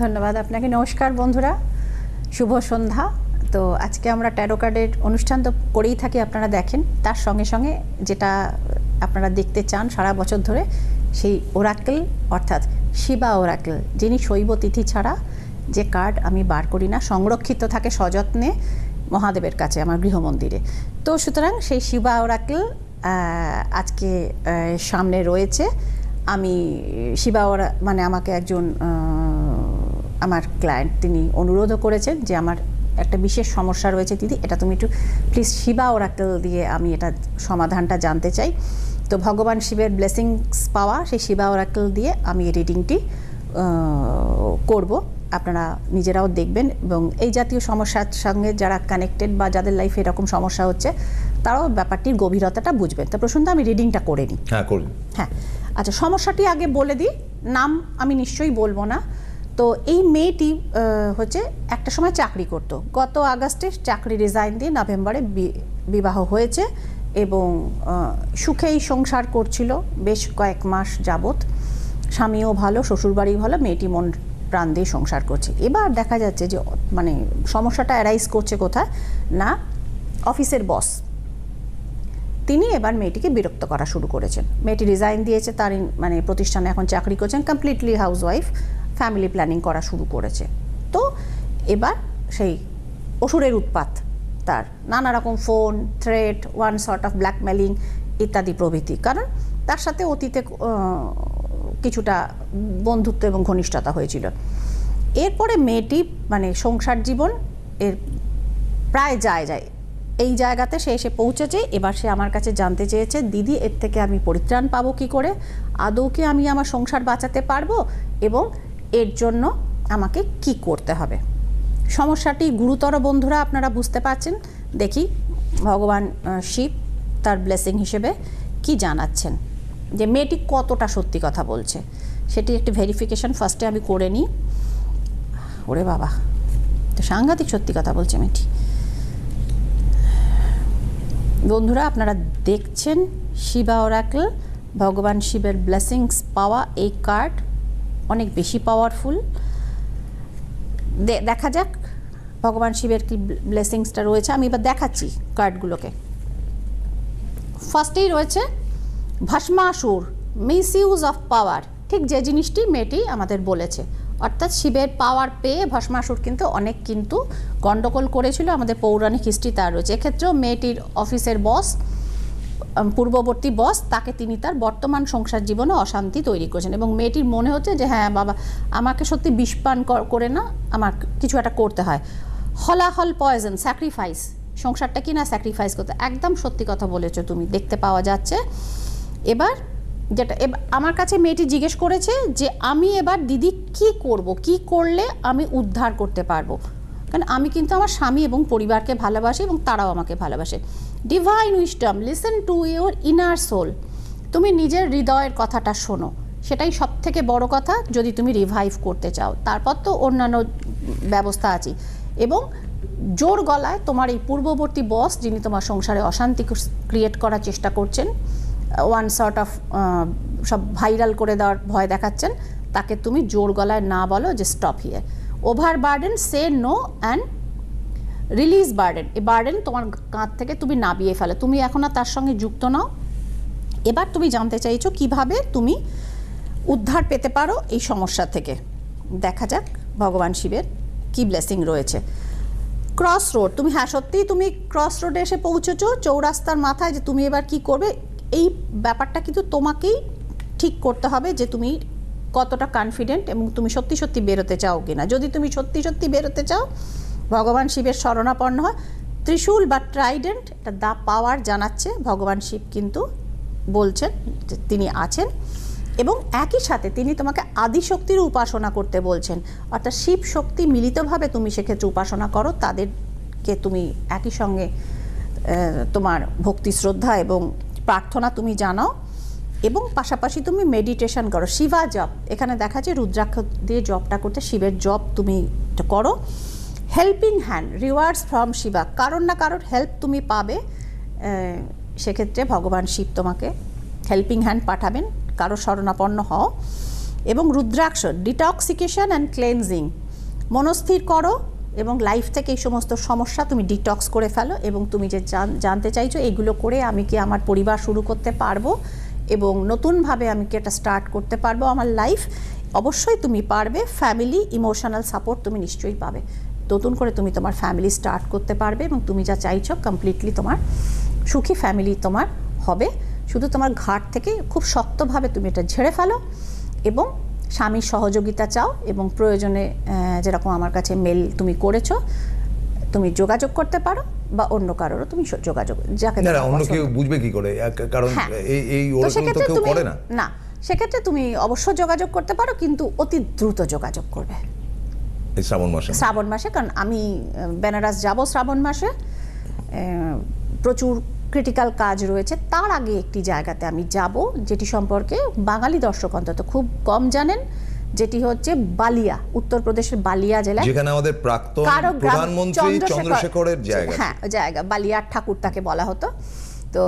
ধন্যবাদ আপনাকে। নমস্কার বন্ধুরা, শুভ সন্ধ্যা। তো আজকে আমরা ট্যারো কার্ডের অনুষ্ঠান তো করেই থাকি, আপনারা দেখেন। তার সঙ্গে সঙ্গে যেটা আপনারা দেখতে চান সারা বছর ধরে, সেই ওরাকেল, অর্থাৎ শিবা ওরাকেল, যিনি শৈব তিথি ছাড়া যে কার্ড আমি বার করি না, সংরক্ষিত থাকে সযত্নে মহাদেবের কাছে, আমার গৃহমন্দিরে তো সুতরাং সেই শিবা ওরাকেল আজকে সামনে রয়েছে। আমি শিবা ওরা মানে আমাকে একজন আমার ক্লায়েন্ট তিনি অনুরোধও করেছেন যে আমার একটা বিশেষ সমস্যা রয়েছে দিদি এটা তুমি একটু প্লিজ শিবা ওরাকেল দিয়ে আমি এটা সমাধানটা জানতে চাই। তো ভগবান শিবের ব্লেসিংস পাওয়া সেই শিবা ওরাকেল দিয়ে আমি এই রিডিংটি করব। আপনারা নিজেরাও দেখবেন এবং এই জাতীয় সমস্যার সঙ্গে যারা কানেক্টেড বা যাদের লাইফে এরকম সমস্যা হচ্ছে তারাও ব্যাপারটির গভীরতাটা বুঝবেন। তো প্রসন্ন আমি রিডিংটা করে নিই। হ্যাঁ করুন। হ্যাঁ আচ্ছা সমস্যাটি আগে বলে দিই। নাম আমি নিশ্চয়ই বলব না। তো এই মেয়েটি হচ্ছে একটা সময় চাকরি করত। গত আগস্টে চাকরি রিজাইন দিয়ে নভেম্বরে বিবাহ হয়েছে এবং সুখেই সংসার করছিল বেশ কয়েক মাস যাবত স্বামীও ভালো শ্বশুরবাড়ি ভালো, মেয়েটি মন প্রাণ দিয়ে সংসার করছে। এবার দেখা যাচ্ছে যে মানে সমস্যাটা অ্যারাইজ করছে কোথায়? না, অফিসের বস তিনি এবার মেয়েটিকে বিরক্ত করা শুরু করেছেন। মেয়েটি রিজাইন দিয়েছে তার মানে প্রতিষ্ঠানে এখন চাকরি করছেন completely house wife family planning করা শুরু করেছে। তো এবার সেই অসুরের উৎপাত, তার নানা রকম phone threat one sort of blackmailing ইত্যাদি প্রভৃতি। কারণ তার সাথে অতীতে কিছুটা বন্ধুত্ব এবং ঘনিষ্ঠতা হয়েছিল। এরপরে মেয়েটি মানে সংসার জীবন এর প্রায় যায় যায়। এই জায়গাতে সে এসে পৌঁছেছে। এবার সে আমার কাছে জানতে চেয়েছে, দিদি, এর থেকে আমি পরিত্রাণ পাবো কি করে? আদৌ কি আমি আমার সংসার বাঁচাতে পারব? এবং এর জন্য আমাকে কি করতে হবে? সমস্যাটি গুরুতর বন্ধুরা আপনারা বুঝতে পারছেন। দেখি, ভগবান শিব তার ব্লেসিং হিসেবে কি জানাচ্ছেন? যে মেয়েটি কতটা সত্যি কথা বলছে? সেটি একটি ভেরিফিকেশন ফার্স্টে আমি করে নিই। ওরে বাবা, তো সাংঘাতিক সত্যি কথা বলছে মেয়েটি। বন্ধুরা, আপনারা দেখছেন শিবা ওরাকল, ভগবান শিবের ব্লেসিংস পাওয়া এই কার্ড অনেক বেশি পাওয়ারফুল দেখা যাক, ভগবান শিবের কি ব্লেসিংসটা রয়েছে। আমি এবার দেখাচ্ছি কার্ডগুলোকে ফার্স্টেই রয়েছে, Bhasmasur misuse of power ঠিক যে জিনিসটি মেয়েটি আমাদের বলেছে। অর্থাৎ শিবের পাওয়ার পেয়ে ভস্মাসুর কিন্তু অনেক কিন্তু গণ্ডগোল করেছিল। আমাদের পৌরাণিক হিস্ট্রি তার রয়েছে। এক্ষেত্রেও মেয়েটির অফিসের বস পূর্ববর্তী বস তাকে তিনি তার বর্তমান সংসার জীবনে অশান্তি তৈরি করেছেন এবং মেয়েটির মনে হচ্ছে যে হ্যাঁ বাবা, আমাকে সত্যি বিষপান কর- না, আমার কিছু একটা করতে হয়। হলাহল পয়জন স্যাক্রিফাইস সংসারটা কি না স্যাক্রিফাইস করতে, একদম সত্যি কথা বলেছ তুমি, দেখতে পাওয়া যাচ্ছে। এবার যেটা আমার কাছে মেয়েটি জিজ্ঞেস করেছে যে আমি এবার দিদি কি করব, কি করলে আমি উদ্ধার করতে পারব? কারণ আমি কিন্তু আমার স্বামী এবং পরিবারকে ভালোবাসি এবং তারাও আমাকে ভালোবাসে। Divine wisdom listen to your inner soul তুমি নিজের হৃদয়ের কথাটা শোনো। সেটাই সব থেকে বড় কথা যদি তুমি রিভাইভ করতে চাও। তারপর তো অন্যান্য ব্যবস্থা আছে। এবং জোর গলায় তোমার এই পূর্ববর্তী বস যিনি তোমার সংসারে অশান্তি ক্রিয়েট করার চেষ্টা করছেন ওয়ান সর্ট অফ সব ভাইরাল করে দেওয়ার ভয় দেখাচ্ছেন, তাকে তুমি জোর গলায় না বলো যে stop here overburden say no and release burden এই বার্ডেন তোমার কাঁধ থেকে তুমি নাবিয়ে ফেলো। তুমি এখন আর তার সঙ্গে যুক্ত নাও। এবার তুমি জানতে চাইছো কীভাবে তুমি উদ্ধার পেতে পারো এই সমস্যা থেকে। দেখা যাক ভগবান শিবের কি ব্লেসিং রয়েছে। ক্রস রোড তুমি হ্যাঁ সত্যিই তুমি ক্রস রোডে এসে পৌঁছেছো, চৌরাস্তার মাথায় যে তুমি এবার কি করবে, এই ব্যাপারটা কিন্তু তোমাকেই ঠিক করতে হবে যে তুমি কতটা কনফিডেন্ট এবং তুমি সত্যি সত্যি বেরোতে চাও কিনা। যদি তুমি সত্যি সত্যি বেরোতে চাও ভগবান শিবের শরণাপন্ন হয়। ত্রিশূল বা ট্রাইডেন্ট এটা দা পাওয়ার জানাচ্ছে। ভগবান শিব কিন্তু বলছেন তিনি আছেন। এবং একই সাথে তিনি তোমাকে আদিশক্তির উপাসনা করতে বলছেন। অর্থাৎ শিব শক্তি মিলিতভাবে তুমি সেক্ষেত্রে উপাসনা করো, তাদেরকে তুমি একই সঙ্গে তোমার ভক্তি, শ্রদ্ধা এবং প্রার্থনা তুমি জানাও। এবং পাশাপাশি তুমি মেডিটেশন করো। শিবা জপ, এখানে দেখা যায় রুদ্রাক্ষ দিয়ে জপটা করতে, শিবের জপ তুমি করো। Helping hand rewards from Shiva কারোর না কারোর হেল্প তুমি পাবে সেক্ষেত্রে ভগবান শিব তোমাকে হেল্পিং হ্যান্ড পাঠাবেন, কারও শরণাপন্ন হও। এবং রুদ্রাক্ষ ডিটক্সিকেশন অ্যান্ড ক্লেনজিং মনস্থির করো এবং লাইফ থেকে এই সমস্ত সমস্যা তুমি ডিটক্স করে ফেলো এবং তুমি যে জানতে চাইছো, এগুলো করে আমি কি আমার পরিবার শুরু করতে পারব এবং নতুনভাবে আমি কি এটা স্টার্ট করতে পারব আমার লাইফ অবশ্যই তুমি পারবে ফ্যামিলি ইমোশনাল সাপোর্ট তুমি নিশ্চয়ই পাবে। নতুন করে তুমি তোমার ফ্যামিলি স্টার্ট করতে পারবে এবং তুমি যা চাইছো কমপ্লিটলি তোমার সুখী ফ্যামিলি তোমার হবে। শুধু তোমার ঘাট থেকে খুব শক্তভাবে তুমি এটা ঝেড়ে ফেলো এবং স্বামীর সহযোগিতা চাও এবং প্রয়োজনে যেরকম আমার কাছে মেল তুমি করেছ তুমি যোগাযোগ করতে পারো বা অন্য কারোরও তুমি যোগাযোগ যাকে না অন্য কেউ বুঝবে কি করে? কারণ হ্যাঁ। এই এই ওরকম তো কেউ করে না। না সেক্ষেত্রে তুমি অবশ্য যোগাযোগ করতে পারো কিন্তু অতি দ্রুত যোগাযোগ করবে। এই শ্রাবণ মাসে। শ্রাবণ মাসে কারণ আমি বেনারস যাব শ্রাবণ মাসে। প্রচুর ক্রিটিক্যাল কাজ রয়েছে। তার আগে একটি জায়গাতে আমি যাব যেটি সম্পর্কে বাঙালি দর্শক অন্তত খুব কম জানেন। যেটি হচ্ছে বালিয়া উত্তরপ্রদেশের বালিয়া জেলায়। যেখানে আমাদের প্রাক্তন প্রধানমন্ত্রী চন্দ্রশেখরের জায়গা। হ্যাঁ জায়গা বালিয়ার ঠাকুর তাকে বলা হতো। তো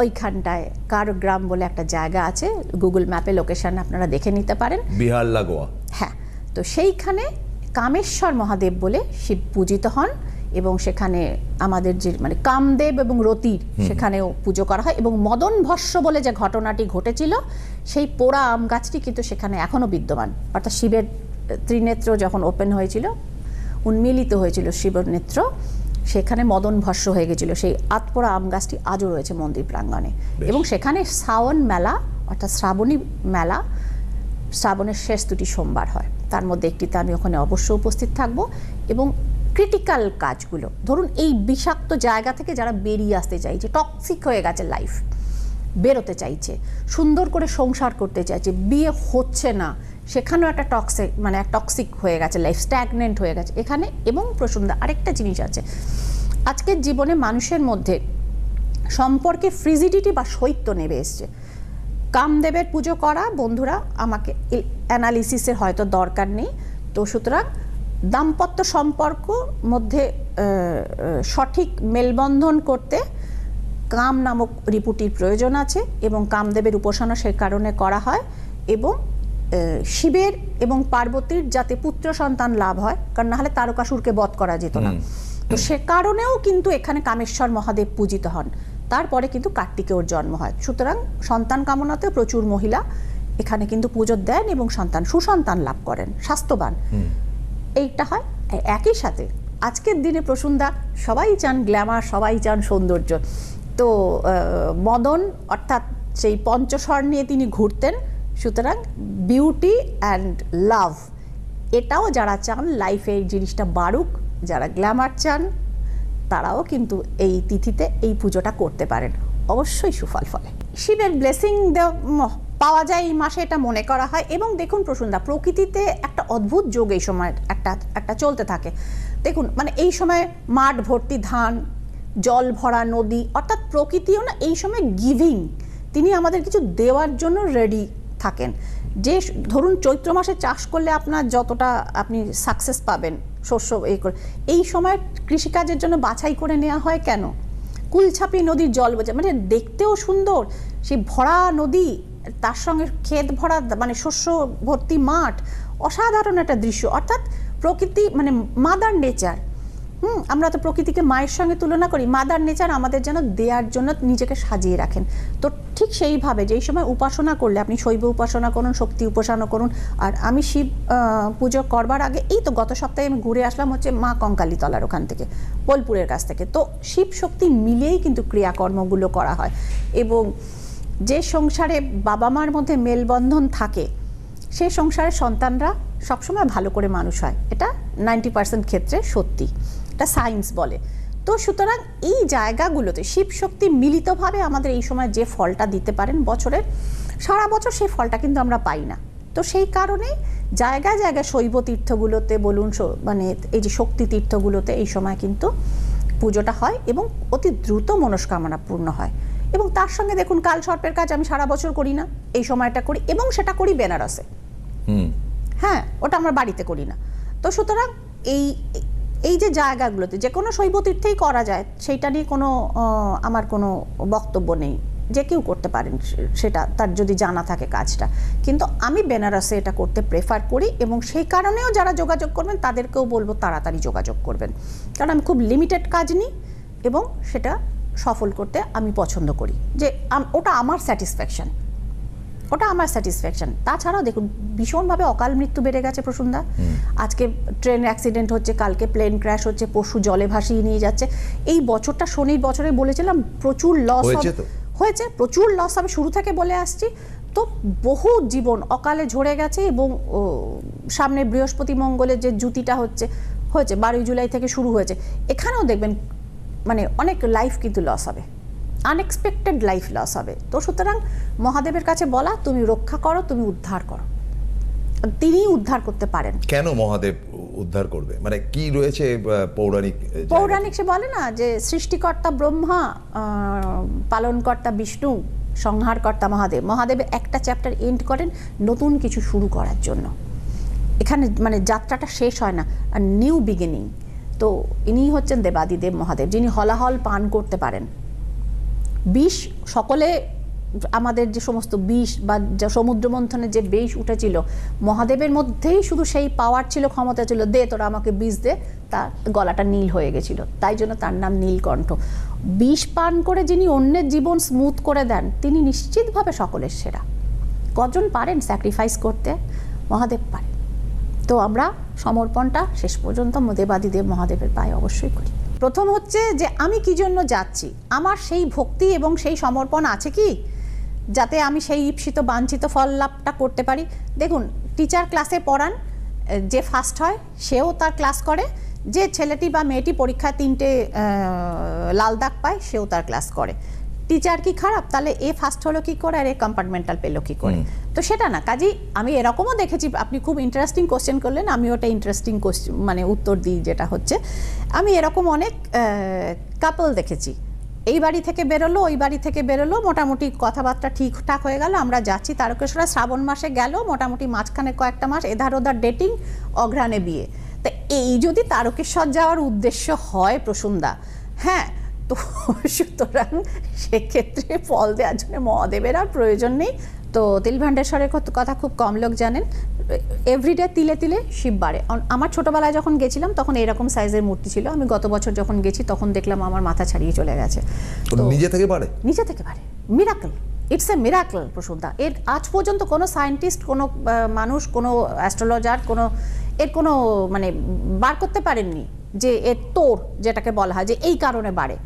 ওইখানটায় কারও গ্রাম বলে একটা জায়গা আছে। গুগল ম্যাপে লোকেশন আপনারা দেখে নিতে পারেন। বিহার লাগোয়া। হ্যাঁ তো সেইখানে কামেশ্বর মহাদেব বলে শিব পূজিত হন এবং সেখানে আমাদের যে মানে কামদেব এবং রতির সেখানেও পুজো করা হয় এবং মদন ভস্য বলে যে ঘটনাটি ঘটেছিল সেই পোড়া আম গাছটি কিন্তু সেখানে এখনও বিদ্যমান। অর্থাৎ শিবের ত্রিনেত্র যখন ওপেন হয়েছিল উন্মিলিত হয়েছিল শিবের নেত্র সেখানে মদন ভস্য হয়ে গেছিল। সেই আতপোড়া আম গাছটি আজও রয়েছে মন্দির প্রাঙ্গণে। এবং সেখানে শ্রাবণ মেলা অর্থাৎ শ্রাবণী মেলা শ্রাবণের শেষ দুটি সোমবার হয়। তার মধ্যে একটিতে আমি ওখানে অবশ্য উপস্থিত থাকব। এবং ক্রিটিক্যাল কাজগুলো, ধরুন এই বিষাক্ত জায়গা থেকে যারা বেরিয়ে আসতে চাইছে টক্সিক হয়ে গেছে লাইফ বেরোতে চাইছে, সুন্দর করে সংসার করতে চাইছে, বিয়ে হচ্ছে না, সেখানেও একটা টক্সিক মানে টক্সিক হয়ে গেছে লাইফ স্ট্যাগনেন্ট হয়ে গেছে। এখানে এবং প্রসন্দা আরেকটা জিনিস আছে, আজকের জীবনে মানুষের মধ্যে সম্পর্কে ফ্রিজিডিটি বা শৈত্য নেমে এসছে। কামদেবের পুজো করা বন্ধুরা আমাকে অ্যানালিসিসের হয়তো দরকার নেই। তো সুতরাং দাম্পত্য সম্পর্ক মধ্যে সঠিক মেলবন্ধন করতে কাম নামক রিপুটির প্রয়োজন আছে এবং কামদেবের উপাসনা সে কারণে করা হয় এবং শিবের এবং পার্বতীর যাতে পুত্র সন্তান লাভ হয় কারণ নাহলে তারকাসুরকে বধ করা যেত না। তো সে কারণেও কিন্তু এখানে কামেশ্বর মহাদেব পূজিত হন। তারপরে কিন্তু কার্তিকেয়র জন্ম হয়। সুতরাং সন্তান কামনাতে প্রচুর মহিলা এখানে কিন্তু পুজো দেন এবং সন্তান সুসন্তান লাভ করেন স্বাস্থ্যবান। এইটা হয় একই সাথে। আজকের দিনে প্রসুন্দা সবাই চান গ্ল্যামার সবাই চান সৌন্দর্য। তো মদন অর্থাৎ সেই পঞ্চস্বর নিয়ে তিনি ঘুরতেন সুতরাং বিউটি অ্যান্ড লাভ এটাও যারা চান লাইফে এই জিনিসটা বাড়ুক যারা গ্ল্যামার চান তারাও কিন্তু এই তিথিতে এই পুজোটা করতে পারেন। অবশ্যই সুফল ফলে। শিবের ব্লেসিং পাওয়া যায় এই মাসে, এটা মনে করা হয়। এবং দেখুন প্রসুন্দা প্রকৃতিতে একটা অদ্ভুত যোগ এই সময় একটা একটা চলতে থাকে। দেখুন মানে এই সময় মাঠ ভর্তি ধান, জল ভরা নদী, অর্থাৎ প্রকৃতিও না এই সময় গিভিং তিনি আমাদের কিছু দেওয়ার জন্য রেডি থাকেন। যে ধরুন চৈত্র মাসে চাষ করলে আপনার যতটা আপনি সাকসেস পাবেন শস্য এই করে। এই সময় কৃষিকাজের জন্য বাছাই করে নেওয়া হয় কেন? কুলছাপি নদীর জল বোঝা মানে দেখতেও সুন্দর। সেই ভরা নদী, তার সঙ্গে ক্ষেত ভরা মানে শস্য ভর্তি মাঠ, অসাধারণ একটা দৃশ্য। অর্থাৎ প্রকৃতি মানে মাদার নেচার হুম, আমরা তো প্রকৃতিকে মায়ের সঙ্গে তুলনা করি মাদার নেচার আমাদের যেন দেয়ার জন্য নিজেকে সাজিয়ে রাখেন। তো ঠিক সেইভাবে যেই সময় উপাসনা করলে, আপনি শৈব উপাসনা করুন, শক্তি উপাসনা করুন, আর আমি শিব পুজো করবার আগে, এই তো গত সপ্তাহে আমি ঘুরে আসলাম হচ্ছে মা কঙ্কালীতলার ওখান থেকে, বোলপুরের কাছ থেকে। তো শিব শক্তি মিলিয়েই কিন্তু ক্রিয়াকর্মগুলো করা হয়। এবং যে সংসারে বাবা মার মধ্যে মেলবন্ধন থাকে সেই সংসারের সন্তানরা সবসময় ভালো করে মানুষ হয়। এটা নাইনটি পার্সেন্ট ক্ষেত্রে সত্যি। এটা সায়েন্স বলে। তো সুতরাং এই জায়গাগুলোতে শিব শক্তি মিলিতভাবে আমাদের এই সময় যে ফলটা দিতে পারেন বছরের সারা বছর সেই ফলটা কিন্তু আমরা পাই না। তো সেই কারণে জায়গায় জায়গায় শৈব তীর্থগুলোতে বলুন মানে এই যে শক্তি তীর্থগুলোতে এই সময় কিন্তু পুজোটা হয় এবং অতি দ্রুত মনস্কামনা পূর্ণ হয়। এবং তার সঙ্গে দেখুন কাল সর্পের কাজ আমি সারা বছর করি না এই সময়টা করি এবং সেটা করি বেনারসে। হ্যাঁ ওটা আমরা বাড়িতে করি না। তো সুতরাং এই এই যে জায়গাগুলোতে যে কোনো শৈব তীর্থেই করা যায়, সেইটা নিয়ে কোনো আমার কোনো বক্তব্য নেই। যে কেউ করতে পারেন সেটা, তার যদি জানা থাকে কাজটা। কিন্তু আমি বেনারসে এটা করতে প্রেফার করি এবং সেই কারণেও যারা যোগাযোগ করবেন, তাদেরকেও বলব তাড়াতাড়ি যোগাযোগ করবেন। কারণ আমি খুব লিমিটেড কাজ নিই এবং সেটা সফল করতে আমি পছন্দ করি। যে ওটা আমার স্যাটিসফ্যাকশন ওটা আমার স্যাটিসফ্যাকশন তাছাড়াও দেখুন ভীষণভাবে অকাল মৃত্যু বেড়ে গেছে প্রসুন্দা। আজকে ট্রেন অ্যাক্সিডেন্ট হচ্ছে কালকে প্লেন ক্র্যাশ হচ্ছে পশু জলে ভাসিয়ে নিয়ে যাচ্ছে। এই বছরটা শনির বছরে বলেছিলাম প্রচুর লস হয়েছে হয়েছে প্রচুর লস আমি শুরু থেকে বলে আসছি। তো বহু জীবন অকালে ঝরে গেছে এবং সামনে বৃহস্পতি মঙ্গলের যে জুতিটা হচ্ছে হয়েছে বারোই জুলাই থেকে শুরু হয়েছে। এখানেও দেখবেন মানে অনেক লাইফ কিন্তু লস হবে। আনএক্সপেক্টেড লাইফ লস হবে। তো সুতরাং মহাদেবের কাছে বলা তুমি রক্ষা করো তুমি উদ্ধার করো। তিনি উদ্ধার করতে পারেন। কেন মহাদেব উদ্ধার করবে? মানে কি রয়েছে পৌরাণিক পৌরাণিক সে বলে না যে সৃষ্টিকর্তা ব্রহ্মা পালনকর্তা বিষ্ণু সংহারকর্তা মহাদেব। মহাদেব একটা চ্যাপ্টার এন্ড করেন নতুন কিছু শুরু করার জন্য। এখানে মানে যাত্রাটা শেষ হয় না আর নিউ বিগিনিং তো ইনি হচ্ছেন দেবাদিদেব মহাদেব যিনি হলাহল পান করতে পারেন। বিষ, সকলে আমাদের যে সমস্ত বিষ বা সমুদ্র মন্থনের যে বেশ উঠেছিল, মহাদেবের মধ্যেই শুধু সেই পাওয়ার ছিল, ক্ষমতা ছিল, দে, তোরা আমাকে বিষ দে, তার গলাটা নীল হয়ে গেছিল। তাই জন্য তার নাম নীলকণ্ঠ। বিষ পান করে যিনি অন্যের জীবন স্মুথ করে দেন, তিনি নিশ্চিতভাবে সকলের সেরা। কজন পারেন স্যাক্রিফাইস করতে? মহাদেব পারেন। তো আমরা সমর্পণটা শেষ পর্যন্ত দেবাদিদেব মহাদেবের পায়ে অবশ্যই করি। প্রথম হচ্ছে যে আমি কি জন্য যাচ্ছি? আমার সেই ভক্তি এবং সেই সমর্পণ আছে কি? যাতে আমি সেই ঈপ্সিত, বাঞ্ছিত ফল লাভটা করতে পারি। দেখুন টিচার ক্লাসে পড়ান, যে ফার্স্ট হয়, সেও তার ক্লাস করে। যে ছেলেটি বা মেয়েটি পরীক্ষায় তিনটে লাল দাগ পায়, সেও তার ক্লাস করে। টিচার কি খারাপ? তাহলে এ ফার্স্ট হলো কি করে? আর এ কম্পার্টমেন্টাল পেল কি করে? তো সেটা না। কাজেই আমি এরকমও দেখেছি আপনি খুব ইন্টারেস্টিং কোশ্চেন করলেন আমি ওটা ইন্টারেস্টিং কোশ্চেন মানে উত্তর দিই যেটা হচ্ছে। আমি এরকম অনেক কাপল দেখেছি। এই বাড়ি থেকে বেরোলো ওই বাড়ি থেকে বেরোলো মোটামুটি কথাবার্তা ঠিকঠাক হয়ে গেল আমরা যাচ্ছি তারকেশ্বরা। শ্রাবণ মাসে গেল মোটামুটি মাঝখানে কয়েকটা মাস এধার ওধার ডেটিং অঘ্রাণে বিয়ে। তা এই যদি তারকেশ্বর যাওয়ার উদ্দেশ্য হয় প্রসুন্দা হ্যাঁ তো সুতরাং সেক্ষেত্রে ফল দেওয়ার জন্য মহাদেবের আর প্রয়োজন নেই। তো তিলভাণ্ডেশ্বরের কত- কথা খুব কম লোক জানেন। এভরিডে তিলে তিলে শিব বাড়ে। আম- আমার ছোটবেলায় যখন গেছিলাম তখন এরকম সাইজের মূর্তি ছিল। আমি গত বছর যখন গেছি তখন দেখলাম আমার মাথা ছাড়িয়ে চলে গেছে। তো নিজে থেকে পারে নিজে থেকে পারে মিরাকল ইটস এ মিরাকল প্রসুদ্ধা এর আজ পর্যন্ত কোনো সায়েন্টিস্ট কোনো মানুষ কোনো অ্যাস্ট্রোলজার কোনো এর কোনো মানে বার করতে পারেননি যে এর তোর যেটাকে বলা হয় যে এই কারণে বাড়ে।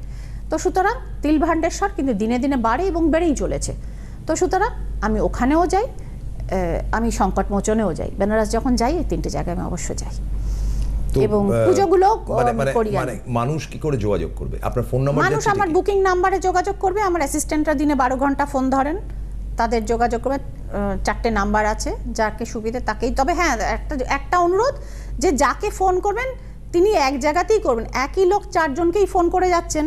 তো সুতরাং তিলভাণ্ডেশ্বর কিন্তু দিনে দিনে বাড়ে এবং বেড়েই চলেছে। তো সুতরাং আমি ওখানেও যাই আমি সংকট মোচনেও যাই। বেনারস যখন যাই এই তিনটে জায়গায় আমি অবশ্যই যাই। এবং পুজোগুলো মানে মানে। মানে মানুষ কি করে যোগাযোগ করবে? আপনার ফোন নাম্বার মানুষ আমার বুকিং নাম্বারে যোগাযোগ করবে আমার অ্যাসিস্ট্যান্টরা দিনে বারো ঘণ্টা ফোন ধরেন তাদের যোগাযোগ করবে চারটে নাম্বার আছে যাকে সুবিধে তাকেই। তবে হ্যাঁ একটা একটা অনুরোধ যে যাকে ফোন করবেন তিনি এক জায়গাতেই করবেন। একই লোক চারজনকেই ফোন করে যাচ্ছেন।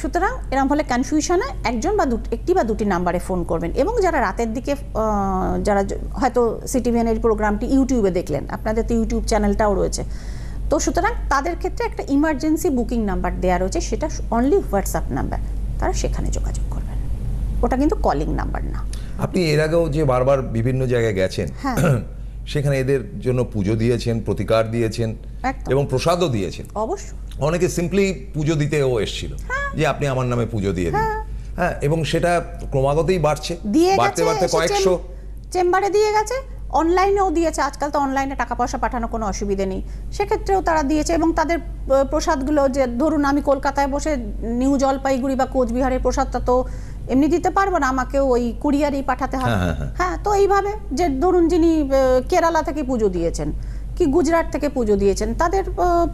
সুতরাং এরকম হলে কনফিউশনে একজন বা দুটি একটি বা দুটি নাম্বারে ফোন করবেন এবং যারা রাতের দিকে যারা হয়তো সিটিভিএনের প্রোগ্রামটি ইউটিউবে দেখলেন আপনাদের তো ইউটিউব চ্যানেলটাও রয়েছে। তো সুতরাং তাদের ক্ষেত্রে একটা ইমার্জেন্সি বুকিং নাম্বার দেওয়া রয়েছে সেটা অনলি হোয়াটসঅ্যাপ নাম্বার তারা সেখানে যোগাযোগ করবেন। ওটা কিন্তু কলিং নাম্বার না। আপনি এর আগেও যে বারবার বিভিন্ন জায়গায় গেছেন হ্যাঁ। সেখানে এদের জন্য পুজো দিয়েছেন প্রতিকার দিয়েছেন। এবং প্রসাদও দিয়েছেন। অবশ্যই। অনেকে সিম্পলি পুজো দিতেও এসেছিল যে আপনি আমার নামে পুজো দিয়ে দিন। হ্যাঁ। এবং সেটা ক্রমাগতই বাড়ছে। বাড়তে বাড়তে কয়েকশো। চেম্বারে দিয়ে গেছে অনলাইনেও দিয়েছে। আজকাল তো অনলাইনে টাকা পয়সা পাঠানো কোনো অসুবিধে নেই। সেক্ষেত্রেও তারা দিয়েছে এবং তাদের প্রসাদগুলো যে ধরুন আমি কলকাতায় বসে নিউ জলপাইগুড়ি বা কোচবিহারের প্রসাদটা তো এমনি দিতে পারব না আমাকেও ওই কুরিয়ারেই পাঠাতে হবে। হ্যাঁ, হ্যাঁ, হ্যাঁ। হ্যাঁ তো এইভাবে যে ধরুন যিনি কেরালা থেকে পুজো দিয়েছেন কি গুজরাট থেকে পুজো দিয়েছেন? তাদের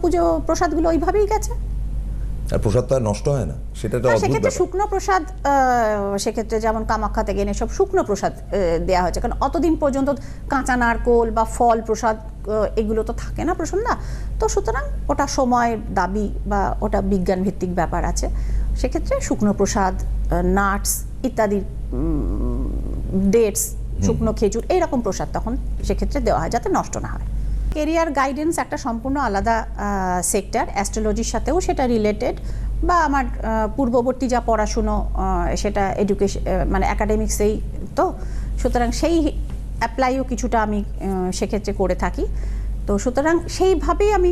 পুজো প্রসাদগুলো ওইভাবেই গেছে? আর প্রসাদ তো আর নষ্ট হয় না সেটা অদ্ভুত সেক্ষেত্রে শুকনো প্রসাদ সেক্ষেত্রে যেমন কামাখ্যা থেকে এনে সব শুকনো প্রসাদ দেয়া হয়েছে। কারণ অতদিন পর্যন্ত কাঁচা নারকোল বা ফল প্রসাদ এগুলো তো থাকে না প্রসন্ন তো সুতরাং ওটা সময়ের দাবি বা ওটা বিজ্ঞান ভিত্তিক ব্যাপার আছে। সেক্ষেত্রে শুকনো প্রসাদ নাটস ইত্যাদি ডেটস শুকনো খেজুর এইরকম প্রসাদ তখন সেক্ষেত্রে দেওয়া হয় যাতে নষ্ট না হয়। কেরিয়ার গাইডেন্স একটা সম্পূর্ণ আলাদা সেক্টর। অ্যাস্ট্রোলজির সাথেও সেটা রিলেটেড। বা আমার পূর্ববর্তী যা পড়াশুনো সেটা এডুকেশন মানে অ্যাকাডেমিক্সেই তো। সুতরাং সেই অ্যাপ্লাইও কিছুটা আমি সেক্ষেত্রে করে থাকি। তো সুতরাং সেইভাবেই আমি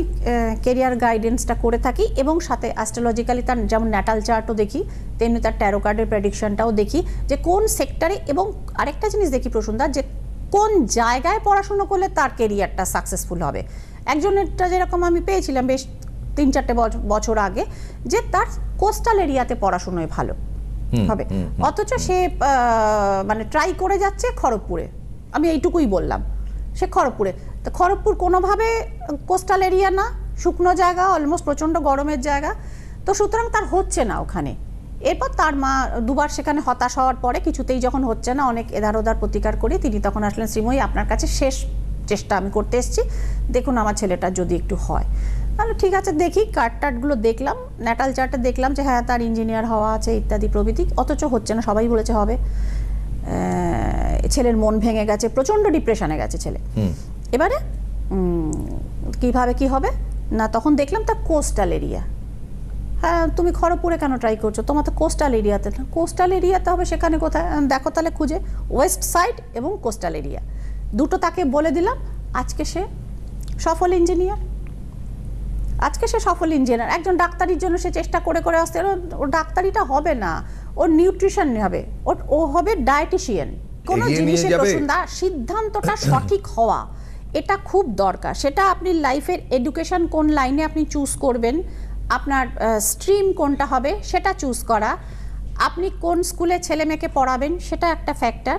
কেরিয়ার গাইডেন্সটা করে থাকি এবং সাথে অ্যাস্ট্রোলজিক্যালি তার যেমন ন্যাটাল চার্টও দেখি, তেমনি তার ট্যারো কার্ডের প্রেডিকশনটাও দেখি যে কোন সেক্টরে এবং আরেকটা জিনিস দেখি প্রসুন্দা যে কোন জায়গায় পড়াশুনো করলে তার কেরিয়ারটা সাকসেসফুল হবে? একজনেরটা যেরকম আমি পেয়েছিলাম বেশ তিন চারটে বছর আগে যে তার কোস্টাল এরিয়াতে পড়াশুনোয় ভালো হবে। অথচ সে মানে ট্রাই করে যাচ্ছে খড়গপুরে। আমি এইটুকুই বললাম। সে খড়গপুরে। তো খড়গপুর কোনোভাবে কোস্টাল এরিয়া না শুকনো জায়গা অলমোস্ট প্রচণ্ড গরমের জায়গা তো সুতরাং তার হচ্ছে না ওখানে। এরপর তার মা দুবার সেখানে হতাশ হওয়ার পরে কিছুতেই যখন হচ্ছে না অনেক এধার ওধার প্রতিকার করে তিনি তখন আসলেন শ্রীময়ী আপনার কাছে শেষ চেষ্টা আমি করতে এসেছি দেখুন আমার ছেলেটার যদি একটু হয়। তাহলে ঠিক আছে দেখি কার্ড টার্টগুলো দেখলাম ন্যাটাল চার্টে দেখলাম যে হ্যাঁ তার ইঞ্জিনিয়ার হওয়া আছে ইত্যাদি প্রভৃতি অথচ হচ্ছে না সবাই বলেছে হবে। ছেলের মন ভেঙে গেছে প্রচণ্ড ডিপ্রেশনে গেছে ছেলে। এবারে কীভাবে কি হবে? না তখন দেখলাম তার কোস্টাল এরিয়া হ্যাঁ তুমি খড়গপুরে কেন ট্রাই করছ? তোমার তো কোস্টাল এরিয়াতে না কোস্টাল এরিয়াতে হবে সেখানে কোথায়? দেখো তাহলে খুঁজে। ওয়েস্ট সাইড এবং কোস্টাল এরিয়া দুটো তাকে বলে দিলাম আজকে সে সফল ইঞ্জিনিয়ার আজকে সে সফল ইঞ্জিনিয়ার একজন ডাক্তারির জন্য সে চেষ্টা করে করে আসতে ও ডাক্তারিটা হবে না। ওর নিউট্রিশন হবে। ওর ও হবে ডায়েটিশিয়ান কোনো জিনিসের। প্রসন্দা সিদ্ধান্তটা সঠিক হওয়া। এটা খুব দরকার। সেটা আপনি লাইফের এডুকেশন কোন লাইনে আপনি চুজ করবেন? আপনার স্ট্রিম কোনটা হবে সেটা চুজ করা। আপনি কোন স্কুলে ছেলে মেয়েকে পড়াবেন সেটা একটা ফ্যাক্টর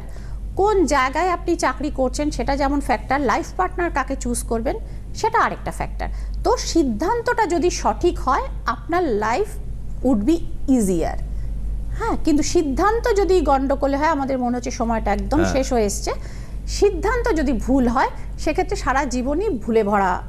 কোন জায়গায় আপনি চাকরি করছেন সেটা যেমন ফ্যাক্টর লাইফ পার্টনার কাকে চুজ করবেন সেটা আরেকটা ফ্যাক্টর তো সিদ্ধান্তটা যদি সঠিক হয় আপনার লাইফ উড বি ইজিয়ার হ্যাঁ কিন্তু সিদ্ধান্ত যদি গন্ডগোলে হয় আমাদের মনে হচ্ছে সময়টা একদম হ্যাঁ। শেষ হয়ে এসছে। সিদ্ধান্ত যদি ভুল হয় সেক্ষেত্রে সারা জীবনই ভুলে ভরা